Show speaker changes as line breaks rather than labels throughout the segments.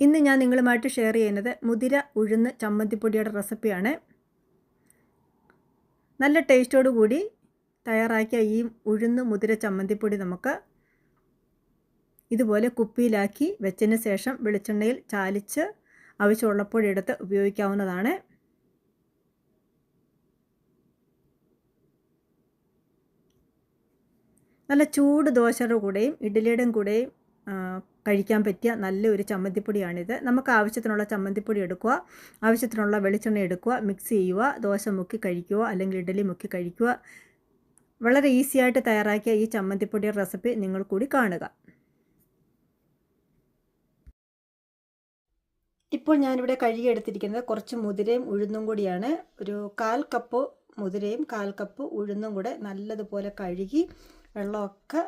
ഇന്ന് ഞാൻ നിങ്ങളുമായിട്ട് ഷെയർ ചെയ്യുന്നത് മുതിര ഉഴുന്ന് ചമ്മന്തിപ്പൊടിയുടെ റെസിപ്പിയാണ് നല്ല ടേസ്റ്റോടു കൂടി തയ്യാറാക്കിയ ഈ ഉഴുന്ന് മുതിര ചമ്മന്തിപ്പൊടി നമുക്ക് ഇതുപോലെ കുപ്പിയിലാക്കി വെച്ചതിന് ശേഷം വെളിച്ചെണ്ണയിൽ ചാലിച്ച് ആവശ്യമുള്ളപ്പോഴെടുത്ത് ഉപയോഗിക്കാവുന്നതാണ്. നല്ല ചൂട് ദോശയുടെ കൂടെയും ഇഡ്ഡലിയുടെയും കൂടെയും കഴിക്കാൻ പറ്റിയ നല്ലൊരു ചമ്മന്തിപ്പൊടിയാണിത്. നമുക്ക് ആവശ്യത്തിനുള്ള ചമ്മന്തിപ്പൊടി എടുക്കുക ആവശ്യത്തിനുള്ള വെളിച്ചെണ്ണ എടുക്കുക മിക്സ് ചെയ്യുക ദോശ മുക്കി കഴിക്കുക അല്ലെങ്കിൽ ഇഡ്ഡലി മുക്കി കഴിക്കുക. വളരെ ഈസി ആയിട്ട് തയ്യാറാക്കിയ ഈ ചമ്മന്തിപ്പൊടിയുടെ റെസിപ്പി നിങ്ങൾ കൂടി കാണുക. ഇപ്പോൾ ഞാനിവിടെ കഴുകിയെടുത്തിരിക്കുന്നത് കുറച്ച് മുതിരയും ഉഴുന്നും കൂടിയാണ്. ഒരു കാൽ കപ്പ് മുതിരയും കാൽ കപ്പ് ഉഴുന്നും കൂടെ നല്ലതുപോലെ കഴുകി വെള്ളമൊക്കെ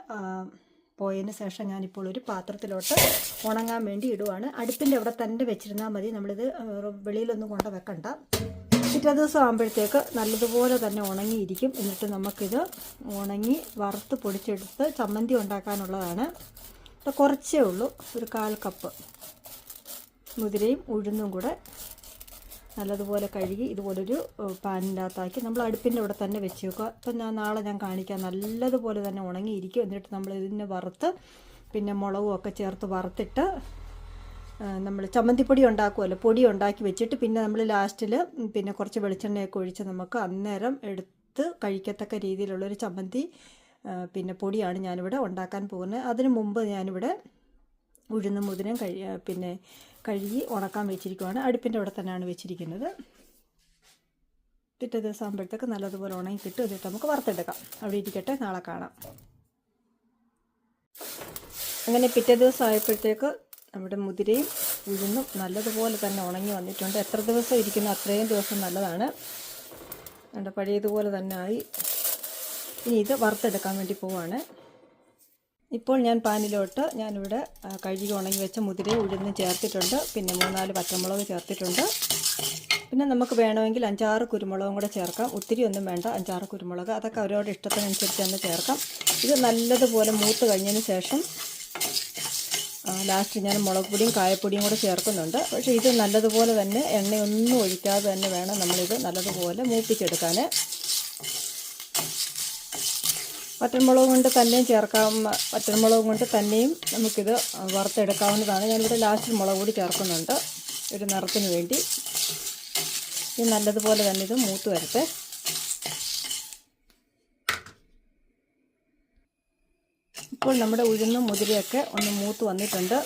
പോയതിന് ശേഷം ഞാനിപ്പോൾ ഒരു പാത്രത്തിലോട്ട് ഉണങ്ങാൻ വേണ്ടി ഇടുവാണ്. അടുപ്പിന്റെ അവിടെ തന്നെ വെച്ചിരുന്നാൽ മതി. നമ്മളിത് വെളിയിലൊന്നും കൊണ്ട് വെക്കണ്ട. പിറ്റേ ദിവസം ആകുമ്പോഴത്തേക്ക് നല്ലതുപോലെ തന്നെ ഉണങ്ങിയിരിക്കും. എന്നിട്ട് നമുക്കിത് ഉണങ്ങി വറുത്ത് പൊടിച്ചെടുത്ത് ചമ്മന്തി ഉണ്ടാക്കാനുള്ളതാണ്. കുറച്ചേ ഉള്ളൂ. ഒരു കാൽ കപ്പ്. മുതിരയും ഉഴുന്നും കൂടെ നല്ലതുപോലെ കഴുകി ഇതുപോലൊരു പാനിനകത്താക്കി നമ്മൾ അടുപ്പിന്റെ ഇവിടെ തന്നെ വെച്ച് വെക്കുക. അപ്പം ഞാൻ നാളെ ഞാൻ കാണിക്കാം. നല്ലതുപോലെ തന്നെ ഉണങ്ങിയിരിക്കും. എന്നിട്ട് നമ്മൾ ഇതിനെ വറുത്ത് പിന്നെ മുളകും ഒക്കെ ചേർത്ത് വറുത്തിട്ട് നമ്മൾ ചമ്മന്തിപ്പൊടി ഉണ്ടാക്കുമല്ലോ. പൊടി ഉണ്ടാക്കി വെച്ചിട്ട് പിന്നെ നമ്മൾ ലാസ്റ്റിൽ പിന്നെ കുറച്ച് വെളിച്ചെണ്ണയൊക്കെ ഒഴിച്ച് നമുക്ക് അന്നേരം എടുത്ത് കഴിക്കത്തക്ക രീതിയിലുള്ളൊരു ചമ്മന്തി പിന്നെ പൊടിയാണ് ഞാനിവിടെ ഉണ്ടാക്കാൻ പോകുന്നത്. അതിനു മുമ്പ് ഞാനിവിടെ ഉഴുന്നും മുതിരും കഴി പിന്നെ കഴുകി ഉണക്കാൻ വെച്ചിരിക്കുവാണ്. അടുപ്പിന്റെ അവിടെ തന്നെയാണ് വെച്ചിരിക്കുന്നത്. പിറ്റേ ദിവസം ആകുമ്പോഴത്തേക്ക് നല്ലതുപോലെ ഉണങ്ങി കിട്ടും എന്നിട്ട് നമുക്ക് വറുത്തെടുക്കാം. അവിടെ ഇരിക്കട്ടെ നാളെ കാണാം. അങ്ങനെ പിറ്റേ ദിവസം ആയപ്പോഴത്തേക്ക് നമ്മുടെ മുതിരയും ഉഴുന്നും നല്ലതുപോലെ തന്നെ ഉണങ്ങി വന്നിട്ടുണ്ട്. എത്ര ദിവസം ഇരിക്കുന്നു അത്രയും ദിവസം നല്ലതാണ്. നമ്മുടെ പഴയതുപോലെ തന്നെ ആയി. ഇനി ഇത് വറുത്തെടുക്കാൻ വേണ്ടി പോവാണ്. ഇപ്പോൾ ഞാൻ പാനിലോട്ട് ഞാനിവിടെ കഴുകി ഉണങ്ങി വെച്ച മുതിര ഉഴുന്ന് ചേർത്തിട്ടുണ്ട്. പിന്നെ മൂന്നാൽ പച്ചമുളക് ചേർത്തിട്ടുണ്ട്. പിന്നെ നമുക്ക് വേണമെങ്കിൽ അഞ്ചാറ് കുരുമുളകും കൂടെ ചേർക്കാം. ഒത്തിരി ഒന്നും വേണ്ട അഞ്ചാറ് കുരുമുളക്. അതൊക്കെ അവരോട് ഇഷ്ടത്തിനനുസരിച്ച് തന്നെ ചേർക്കാം. ഇത് നല്ലതുപോലെ മൂത്ത് കഴിഞ്ഞതിന് ശേഷം ലാസ്റ്റ് ഞാൻ മുളക് പൊടിയും കായപ്പൊടിയും കൂടെ ചേർക്കുന്നുണ്ട്. പക്ഷേ ഇത് നല്ലതുപോലെ തന്നെ എണ്ണയൊന്നും ഒഴിക്കാതെ തന്നെ വേണം നമ്മളിത് നല്ലതുപോലെ മൂപ്പിച്ചെടുക്കാൻ വറ്റൽമുളക് കൊണ്ട് തന്നെയും ചേർക്കാം. വറ്റൽമുളക് കൊണ്ട് തന്നെയും നമുക്കിത് വറുത്തെടുക്കാവുന്നതാണ്. ഞാനിവിടെ ലാസ്റ്റ് മുളക് പൊടി ചേർക്കുന്നുണ്ട്. ഒരു നിറത്തിന് വേണ്ടി. ഇത് നല്ലതുപോലെ തന്നെ ഇത് മൂത്ത് വരട്ടെ. ഇപ്പോൾ നമ്മുടെ ഉഴുന്നും മുതിരയൊക്കെ ഒന്ന് മൂത്ത് വന്നിട്ടുണ്ട്.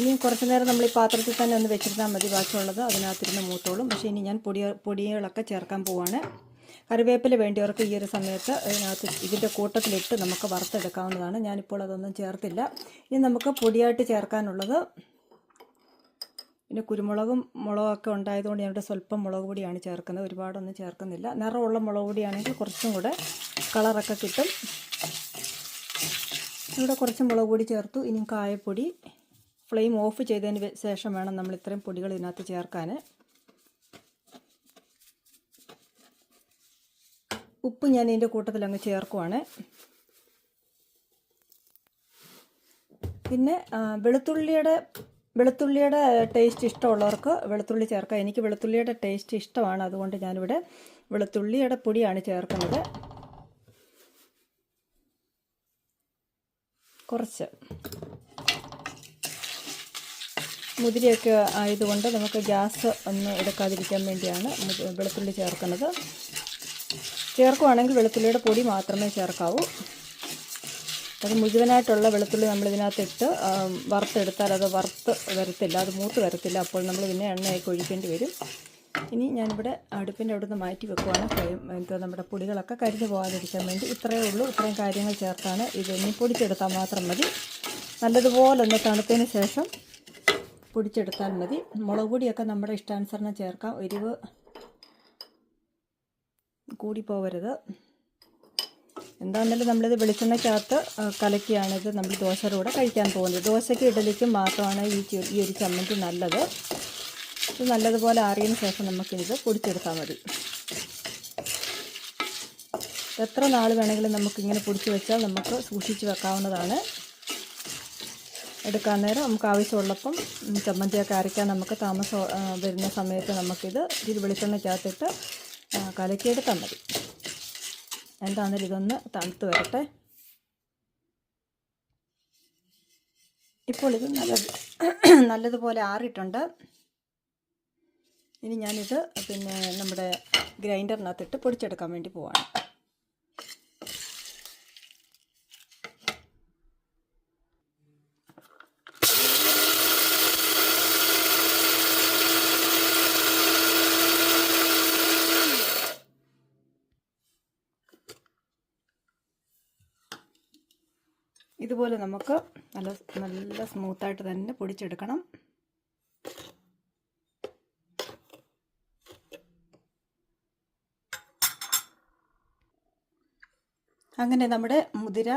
ഇനി കുറച്ച് നേരം നമ്മൾ ഈ പാത്രത്തിൽ തന്നെ ഒന്ന് വെച്ചിരുന്നാൽ മതി ബാക്കിയുള്ളത് അതിനകത്തിരുന്ന് മൂത്തോളും. പക്ഷേ ഇനി ഞാൻ പൊടി പൊടികളൊക്കെ ചേർക്കാൻ പോവാണ്. കറിവേപ്പില വേണ്ടിയവർക്ക് ഈ ഒരു സമയത്ത് ഇതിനകത്ത് ഇതിന്റെ കൂട്ടത്തിലിട്ട് നമുക്ക് വറുത്തെടുക്കാവുന്നതാണ്. ഞാനിപ്പോൾ അതൊന്നും ചേർത്തില്ല. ഇനി നമുക്ക് പൊടിയായിട്ട് ചേർക്കാനുള്ളത് പിന്നെ കുരുമുളകും മുളകൊക്കെ ഉണ്ടായതുകൊണ്ട് ഞാനിവിടെ സ്വല്പം മുളക് പൊടിയാണ് ചേർക്കുന്നത്. ഒരുപാടൊന്നും ചേർക്കുന്നില്ല. നിറമുള്ള മുളക് പൊടിയാണെങ്കിൽ കുറച്ചും കൂടെ കളറൊക്കെ കിട്ടും. ഇവിടെ കുറച്ച് മുളക് പൊടി ചേർത്തു. ഇനി കായപ്പൊടി. ഫ്ലെയിം ഓഫ് ചെയ്തതിന് ശേഷം വേണം നമ്മൾ ഇത്രയും പൊടികൾ ഇതിനകത്ത് ചേർക്കാൻ. ഉപ്പ് ഞാൻ ഇതിന്റെ കൂട്ടത്തിൽ അങ്ങ് ചേർക്കുവാണ്. പിന്നെ വെളുത്തുള്ളിയുടെ വെളുത്തുള്ളിയുടെ ടേസ്റ്റ് ഇഷ്ടമുള്ളവർക്ക് വെളുത്തുള്ളി ചേർക്കാം. എനിക്ക് വെളുത്തുള്ളിയുടെ ടേസ്റ്റ് ഇഷ്ടമാണ്. അതുകൊണ്ട് ഞാനിവിടെ വെളുത്തുള്ളിയുടെ പൊടിയാണ് ചേർക്കുന്നത്. കുറച്ച്. മുതിരയൊക്കെ ആയതുകൊണ്ട് നമുക്ക് ഗ്യാസ് ഒന്ന് എടുക്കാതിരിക്കാൻ വേണ്ടിയാണ് വെളുത്തുള്ളി ചേർക്കുന്നത്. ചേർക്കുവാണെങ്കിൽ വെളുത്തുള്ളിയുടെ പൊടി മാത്രമേ ചേർക്കാവൂ. അത് മുഴുവനായിട്ടുള്ള വെളുത്തുള്ളി നമ്മൾ ഇതിനകത്തിട്ട് വറുത്തെടുത്താൽ അത് വറുത്ത് വരത്തില്ല അത് മൂത്ത് വരത്തില്ല. അപ്പോൾ നമ്മൾ പിന്നെ എണ്ണയൊക്കെ ഒഴിക്കേണ്ടി വരും. ഇനി ഞാനിവിടെ അടുപ്പിന്റെ അവിടെ നിന്ന് മാറ്റി വെക്കുവാണ്. ഫ്ലെയിം നമ്മുടെ പൊടികളൊക്കെ കരിഞ്ഞു പോകാതിരിക്കാൻ വേണ്ടി ഇത്രയേ ഉള്ളൂ. ഇത്രയും കാര്യങ്ങൾ ചേർത്താണ്. ഇത് ഇനി പൊടിച്ചെടുത്താൽ മാത്രം മതി. നല്ലതുപോലെ ഒന്ന് തണുത്തതിന് ശേഷം പൊടിച്ചെടുത്താൽ മതി. മുളക് പൊടിയൊക്കെ നമ്മുടെ ഇഷ്ടാനുസരണം ചേർക്കാം. എരിവ് കൂടി പോകരുത് എന്താണെങ്കിലും നമ്മളിത് വെളിച്ചെണ്ണയ്ക്കകത്ത് കലക്കിയാണിത് നമ്മൾ ദോശയുടെ കൂടെ കഴിക്കാൻ പോകുന്നത്. ദോശയ്ക്ക് ഇഡലിക്കും മാത്രമാണ് ഈ ഈ ഒരു ചമ്മന്തി നല്ലത്. ഇത് നല്ലതുപോലെ ആറിയതിന് ശേഷം നമുക്കിത് പൊടിച്ചെടുത്താൽ മതി. എത്ര നാൾ വേണമെങ്കിലും നമുക്കിങ്ങനെ പൊടിച്ച് വെച്ചാൽ നമുക്ക് സൂക്ഷിച്ച് വെക്കാവുന്നതാണ്. എടുക്കാൻ നേരം നമുക്ക് ആവശ്യമുള്ളപ്പം ചമ്മന്തിയൊക്കെ അരയ്ക്കാൻ നമുക്ക് താമസം വരുന്ന സമയത്ത് നമുക്കിത് ഇത് വെളിച്ചെണ്ണയ്ക്കകത്തിട്ട് കലക്കിയെടുത്താൽ മതി. എന്താണെങ്കിലും ഇതൊന്ന് തണുത്ത് വരട്ടെ. ഇപ്പോൾ ഇത് നല്ല നല്ലതുപോലെ ആറിയിട്ടുണ്ട്. ഇനി ഞാനിത് പിന്നെ നമ്മുടെ ഗ്രൈൻഡറിനകത്തിട്ട് പൊടിച്ചെടുക്കാൻ വേണ്ടി പോവാണ്. ഇതുപോലെ നമുക്ക് നല്ല നല്ല സ്മൂത്തായിട്ട് തന്നെ പൊടിച്ചെടുക്കണം. അങ്ങനെ നമ്മുടെ മുതിര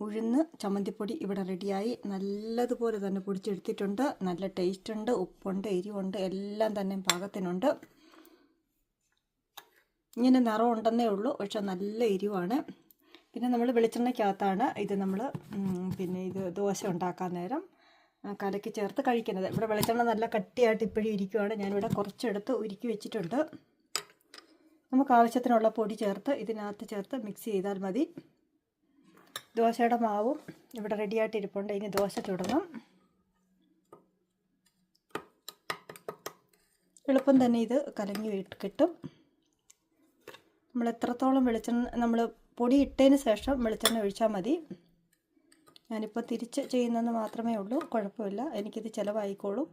ഉഴുന്ന് ചമ്മന്തിപ്പൊടി ഇവിടെ റെഡിയായി. നല്ലതുപോലെ തന്നെ പൊടിച്ചെടുത്തിട്ടുണ്ട്. നല്ല ടേസ്റ്റ് ഉണ്ട് ഉപ്പുണ്ട് എരിവുണ്ട്. എല്ലാം തന്നെ പാകത്തിനുണ്ട്. ഇങ്ങനെ നിറം ഉണ്ടെന്നേ ഉള്ളൂ. പക്ഷെ നല്ല എരിവാണ്. പിന്നെ നമ്മൾ വെളിച്ചെണ്ണയ്ക്കകത്താണ് ഇത് നമ്മൾ പിന്നെ ഇത് ദോശ ഉണ്ടാക്കാൻ നേരം കലക്കി ചേർത്ത് കഴിക്കുന്നത്. ഇവിടെ വെളിച്ചെണ്ണ നല്ല കട്ടിയായിട്ട് ഇപ്പോഴും ഇരിക്കുവാണ്. ഞാനിവിടെ കുറച്ചെടുത്ത് ഉരുക്കി വെച്ചിട്ടുണ്ട്. നമുക്ക് ആവശ്യത്തിനുള്ള പൊടി ചേർത്ത് ഇതിനകത്ത് ചേർത്ത് മിക്സ് ചെയ്താൽ മതി. ദോശയുടെ മാവും ഇവിടെ റെഡിയായിട്ട് ഇരിപ്പുണ്ട്. ഇനി ദോശ തുടങ്ങും എളുപ്പം തന്നെ ഇത് കലങ്ങി കിട്ടും. നമ്മൾ എത്രത്തോളം വെളിച്ചെണ്ണ നമ്മൾ പൊടി ഇട്ടതിന് ശേഷം വെളിച്ചെണ്ണ ഒഴിച്ചാൽ മതി. ഞാനിപ്പോൾ തിരിച്ച് ചെയ്യുന്നതെന്ന് മാത്രമേ ഉള്ളൂ. കുഴപ്പമില്ല. എനിക്കിത് ചിലവായിക്കോളും.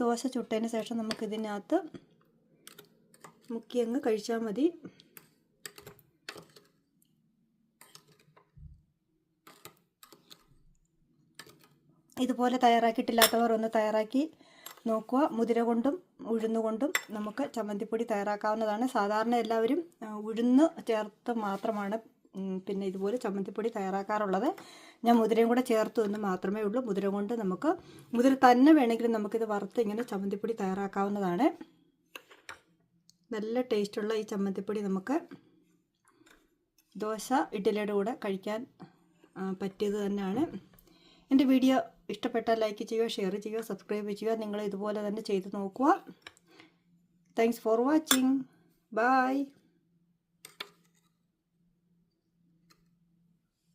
ദോശ ചുട്ടതിന് ശേഷം നമുക്കിതിനകത്ത് മുക്കി അങ്ങ് കഴിച്ചാൽ മതി. ഇതുപോലെ തയ്യാറാക്കിയിട്ടില്ലാത്തവർ ഒന്ന് തയ്യാറാക്കി നോക്കുക. മുതിര കൊണ്ടും ഉഴുന്നുകൊണ്ടും നമുക്ക് ചമ്മന്തിപ്പൊടി തയ്യാറാക്കാവുന്നതാണ്. സാധാരണ എല്ലാവരും ഉഴുന്ന് ചേർത്ത് മാത്രമാണ് പിന്നെ ഇതുപോലെ ചമ്മന്തിപ്പൊടി തയ്യാറാക്കാറുള്ളത്. ഞാൻ മുതിരയും കൂടെ ചേർത്ത് എന്ന് മാത്രമേ ഉള്ളൂ. മുതിര കൊണ്ട് നമുക്ക് മുതിര തന്നെ വേണമെങ്കിലും നമുക്കിത് വറുത്ത് ഇങ്ങനെ ചമ്മന്തിപ്പൊടി തയ്യാറാക്കാവുന്നതാണ്. നല്ല ടേസ്റ്റുള്ള ഈ ചമ്മന്തിപ്പൊടി നമുക്ക് ദോശ ഇഡ്ഡലിയുടെ കൂടെ കഴിക്കാൻ പറ്റിയത് തന്നെയാണ്. എന്റെ വീഡിയോ ഇഷ്ടപ്പെട്ടാൽ ലൈക്ക് ചെയ്യുക ഷെയർ ചെയ്യുക സബ്സ്ക്രൈബ് ചെയ്യുക. നിങ്ങൾ ഇതുപോലെ തന്നെ ചെയ്ത് നോക്കുക. Thanks for watching bye